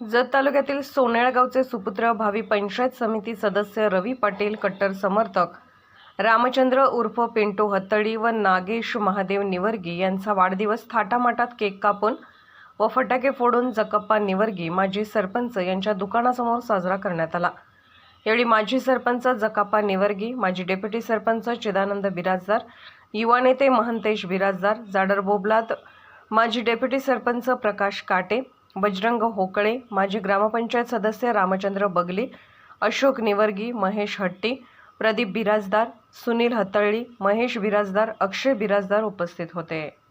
जत तालुक्यातील सोनेळगावचे सुपुत्र भावी पंचायत समिती सदस्य रवी पाटील कट्टर समर्थक रामचंद्र उर्फ पिंटू हत्तडी व नागेश महादेव निवर्गी यांचा वाढदिवस थाटामाटात केक कापून व फटाके फोडून जकप्पा निवर्गी माजी सरपंच यांच्या दुकानासमोर साजरा करण्यात आला. यावेळी माजी सरपंच जकाप्पा निवर्गी माजी डेप्युटी सरपंच चिदानंद बिराजदार युवा नेते महंतेश बिराजदार जाडर बोबलात माजी डेप्युटी सरपंच प्रकाश काटे बजरंग होकळे माजी ग्रामपंचायत सदस्य रामचंद्र बगली अशोक निवर्गी महेश हट्टी प्रदीप बिराजदार सुनील हतळी महेश बिराजदार अक्षय बिराजदार उपस्थित होते.